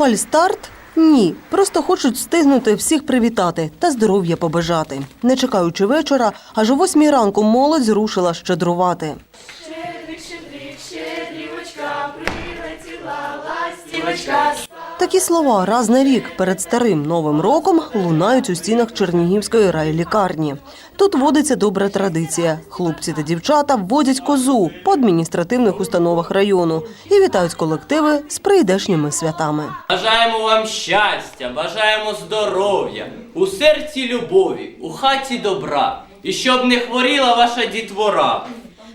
Фальстарт? Ні, просто хочуть встигнути всіх привітати та здоров'я побажати. Не чекаючи вечора, аж о восьмій ранку молодь зрушила щедрувати. Щедрик, щедрик, щедрівочка, прилетіла ластівочка. Такі слова раз на рік перед старим новим роком лунають у стінах Чернігівської райлікарні. Тут водиться добра традиція. Хлопці та дівчата вводять козу по адміністративних установах району і вітають колективи з прийдешніми святами. Бажаємо вам щастя, бажаємо здоров'я, у серці любові, у хаті добра, і щоб не хворіла ваша дітвора.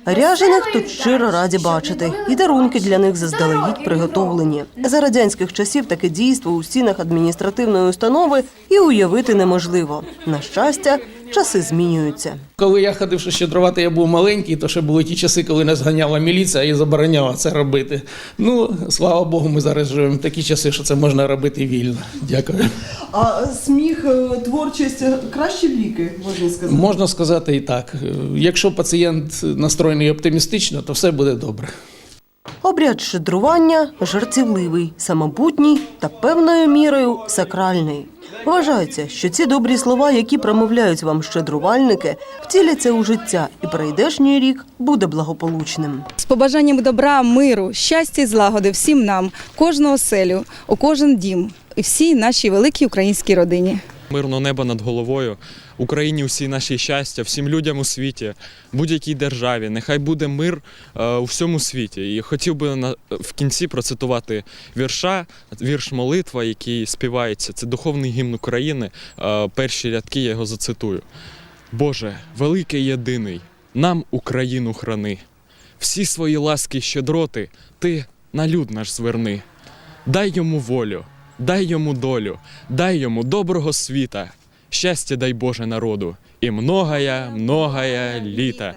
Ряжених тут щиро раді бачити, і дарунки для них заздалегідь приготовлені. За радянських часів таке дійство у стінах адміністративної установи і уявити неможливо. На щастя, часи змінюються. Коли я ходив щедрувати, я був маленький, то ще були ті часи, коли нас ганяла міліція і забороняла це робити. Ну, слава Богу, ми зараз живемо в такі часи, що це можна робити вільно. Дякую. А сміх, е, творчість е, кращі ліки, можна сказати. Можна сказати і так. Якщо пацієнт настроєний оптимістично, то все буде добре. Обряд щедрування жартівливий, самобутній та певною мірою сакральний. Вважається, що ці добрі слова, які промовляють вам щедрувальники, втіляться у життя, і прийдешній рік буде благополучним. З побажанням добра, миру, щастя і злагоди всім нам, кожного селю, у кожен дім і всій нашій великій українській родині. Мирного неба над головою, Україні усій нашій щастя, всім людям у світі, будь-якій державі. Нехай буде мир е, у всьому світі. І хотів би в кінці процитувати вірша, вірш молитва, який співається. Це духовний гімн України. Е, перші рядки я його зацитую. Боже, великий єдиний, нам Україну храни. Всі свої ласки щедроти ти на люд наш зверни. Дай йому волю, дай йому долю, дай йому доброго світа, щастя дай Боже народу, і многая, многая літа.